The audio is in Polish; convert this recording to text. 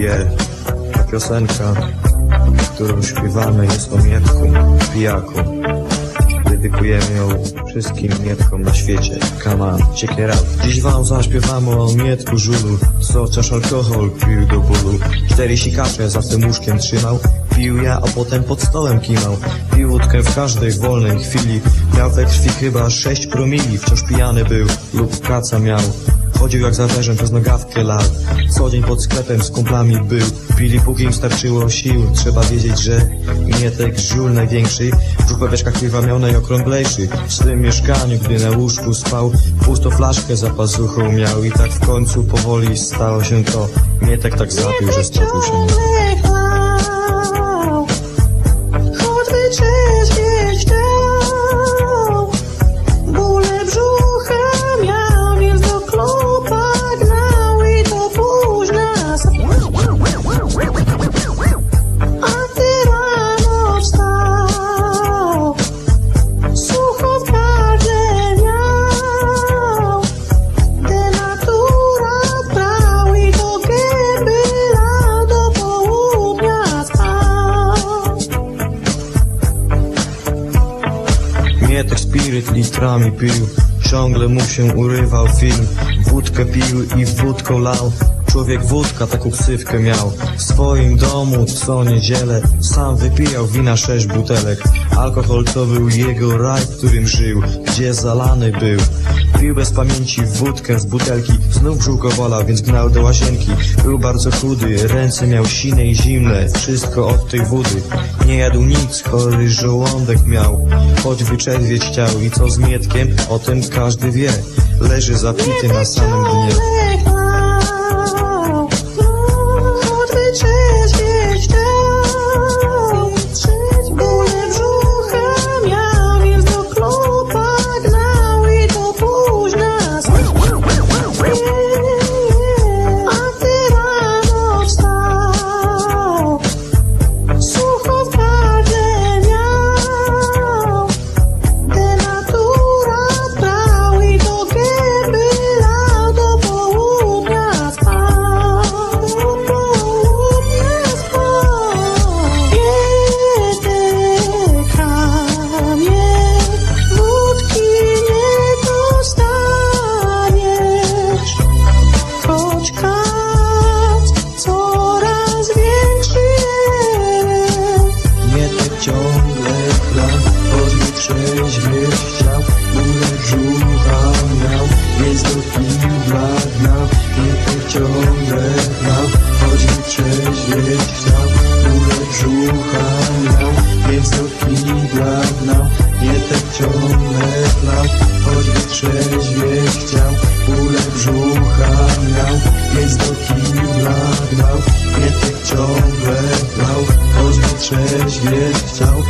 Je, ta piosenka, którą śpiewamy jest o Mietku, pijaku. Dedykujemy ją wszystkim Mietkom na świecie. It out. Dziś wam zaśpiewamy o Mietku Żulu, co alkohol pił do bólu. Cztery sikacze za tym łóżkiem trzymał, pił ja, a potem pod stołem kimał. Pił wódkę w każdej wolnej chwili, miał we krwi chyba sześć promili, wciąż pijany był lub kaca miał. Chodził jak za weżem przez nogawkę lał Co dzień pod sklepem z kumplami był. Pili póki im starczyło sił. Trzeba wiedzieć, że Mietek żul największy. Brzuch we wieszkach krwawionej okrąglejszy W swym mieszkaniu, gdy na łóżku spał Pusto flaszkę za pazuchą miał. I tak w końcu powoli stało się to. Mietek tak zapił, że stopił się Mietek spiryt litrami pił. Ciągle mu się urywał film. Wódkę pił i wódką lał. Człowiek wódka taką ksywkę miał. W swoim domu co niedzielę Sam wypijał wina sześć butelek. Alkohol to był jego raj, w którym żył. Gdzie zalany był Pił bez pamięci wódkę z butelki Znów brzucho bolał, więc gnał do łazienki. Był bardzo chudy, ręce miał sine i zimne Wszystko od tej wody. Nie jadł nic, chory żołądek miał. Choć wyczerwieć chciał i co z Mietkiem O tym każdy wie. Leży zapity na samym dnie Kibla gnał Mietek ciągle chlał Choćby trzeźwieć chciał Bóle brzucha miał. Więc do kibla gnał Mietek ciągle chlał Choćby trzeźwieć chciał